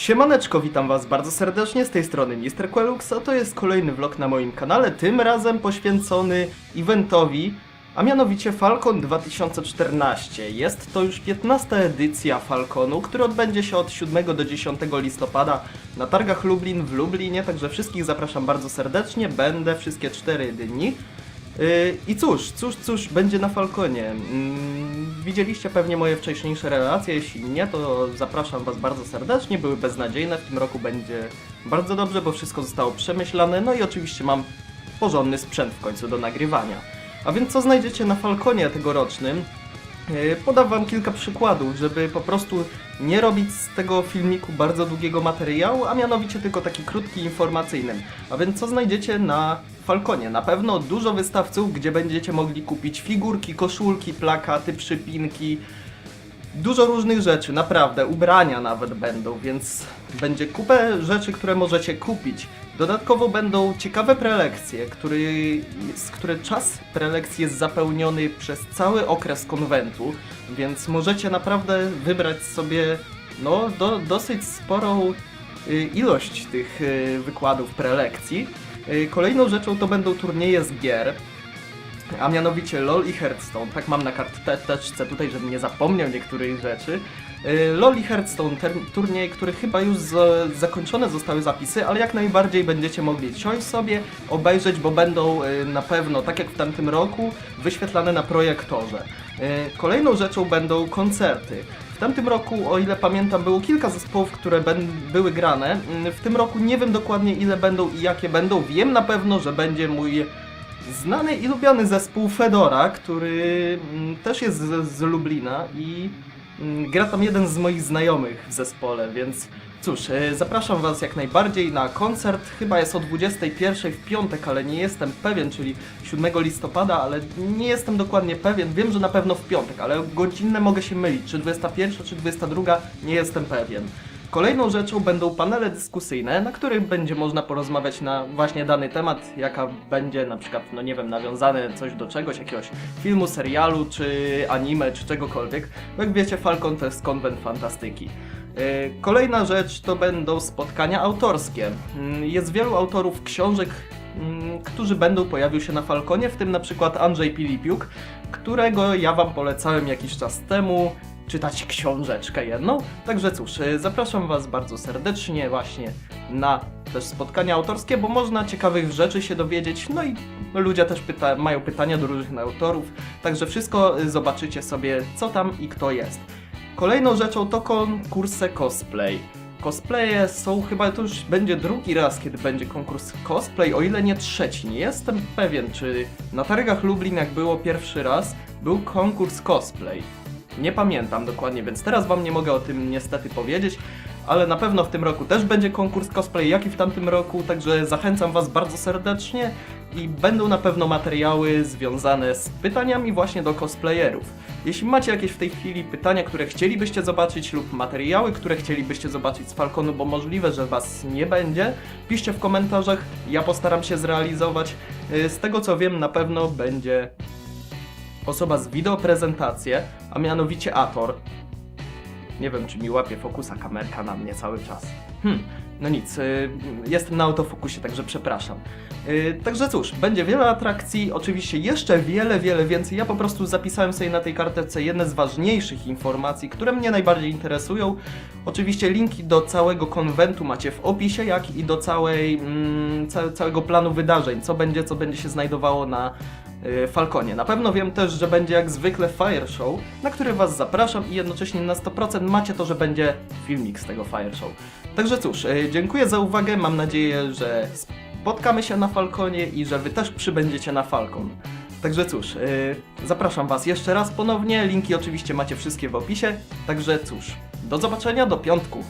Siemaneczko, witam was bardzo serdecznie, z tej strony Mr. Quelux, a to jest kolejny vlog na moim kanale, tym razem poświęcony eventowi, a mianowicie Falcon 2014. Jest to już 15 edycja Falconu, który odbędzie się od 7 do 10 listopada na targach Lublin w Lublinie, także wszystkich zapraszam bardzo serdecznie, będę wszystkie 4 dni. Yy, I cóż, cóż, cóż będzie na Falconie? Mm, Widzieliście pewnie moje wcześniejsze relacje, jeśli nie, to zapraszam Was bardzo serdecznie, były beznadziejne, w tym roku będzie bardzo dobrze, bo wszystko zostało przemyślane, no i oczywiście mam porządny sprzęt w końcu do nagrywania. A więc co znajdziecie na Falconie tegorocznym? Yy, Podam Wam kilka przykładów, żeby po prostu nie robić z tego filmiku bardzo długiego materiału, a mianowicie tylko taki krótki, informacyjny. A więc co znajdziecie na Falconie? Na pewno dużo wystawców, gdzie będziecie mogli kupić figurki, koszulki, plakaty, przypinki, dużo różnych rzeczy, naprawdę, ubrania nawet będą, więc będzie kupę rzeczy, które możecie kupić. Dodatkowo będą ciekawe prelekcje, który, z które czas prelekcji jest zapełniony przez cały okres konwentu, więc możecie naprawdę wybrać sobie no, do, dosyć sporą y, ilość tych y, wykładów prelekcji. Y, Kolejną rzeczą to będą turnieje z gier a mianowicie LOL i Hearthstone. Tak mam na karteczce tutaj, żebym nie zapomniał niektórych rzeczy. Yy, LOL i Hearthstone, turniej, który chyba już zakończone zostały zapisy, ale jak najbardziej będziecie mogli siąść sobie, obejrzeć, bo będą yy, na pewno, tak jak w tamtym roku, wyświetlane na projektorze. Yy, kolejną rzeczą będą koncerty. W tamtym roku, o ile pamiętam, było kilka zespołów, które były grane. Yy, W tym roku nie wiem dokładnie ile będą i jakie będą. Wiem na pewno, że będzie mój znany i lubiany zespół Fedora, który mm, też jest z, z Lublina i mm, gra tam jeden z moich znajomych w zespole, więc cóż, e, zapraszam Was jak najbardziej na koncert. Chyba jest o 21 w piątek, ale nie jestem pewien, czyli 7 listopada, ale nie jestem dokładnie pewien. Wiem, że na pewno w piątek, ale godzinne mogę się mylić. Czy 21, czy 22, nie jestem pewien. Kolejną rzeczą będą panele dyskusyjne, na których będzie można porozmawiać na właśnie dany temat, jaka będzie na przykład, no nie wiem, nawiązane coś do czegoś, jakiegoś filmu, serialu, czy anime, czy czegokolwiek. Bo jak wiecie, Falcon to jest konwent fantastyki. Yy, Kolejna rzecz to będą spotkania autorskie. Mm, Jest wielu autorów książek, mm, którzy będą pojawił się na Falconie, w tym na przykład Andrzej Pilipiuk, którego ja wam polecałem jakiś czas temu czytać książeczkę jedną. Także cóż, y, zapraszam Was bardzo serdecznie właśnie na też spotkania autorskie, bo można ciekawych rzeczy się dowiedzieć, no i ludzie też pyta mają pytania do różnych autorów, także wszystko y, zobaczycie sobie, co tam i kto jest. Kolejną rzeczą to konkursy cosplay. Cosplaye są chyba to już będzie drugi raz, kiedy będzie konkurs cosplay, o ile nie trzeci. Nie jestem pewien, czy na targach Lublin, jak było pierwszy raz, był konkurs cosplay. Nie pamiętam dokładnie, więc teraz wam nie mogę o tym niestety powiedzieć, ale na pewno w tym roku też będzie konkurs cosplay, jak i w tamtym roku, także zachęcam was bardzo serdecznie i będą na pewno materiały związane z pytaniami właśnie do cosplayerów. Jeśli macie jakieś w tej chwili pytania, które chcielibyście zobaczyć lub materiały, które chcielibyście zobaczyć z Falconu, bo możliwe, że was nie będzie, piszcie w komentarzach, ja postaram się zrealizować. Yy, Z tego co wiem, na pewno będzie osoba z wideoprezentację, a mianowicie Ator. Nie wiem, czy mi łapie fokusa kamerka na mnie cały czas. Hmm, no nic, y, jestem na autofokusie, także przepraszam. Y, także cóż, będzie wiele atrakcji, oczywiście jeszcze wiele, wiele więcej. Ja po prostu zapisałem sobie na tej kartce jedne z ważniejszych informacji, które mnie najbardziej interesują. Oczywiście linki do całego konwentu macie w opisie, jak i do całej, mm, ca całego planu wydarzeń, co będzie, co będzie się znajdowało na Falconie. Na pewno wiem też, że będzie jak zwykle Fire Show, na który Was zapraszam i jednocześnie na 100% macie to, że będzie filmik z tego Fire Show. Także cóż, y, dziękuję za uwagę, mam nadzieję, że spotkamy się na Falconie i że Wy też przybędziecie na Falcon. Także cóż, y, zapraszam Was jeszcze raz ponownie, linki oczywiście macie wszystkie w opisie, także cóż, do zobaczenia do piątku.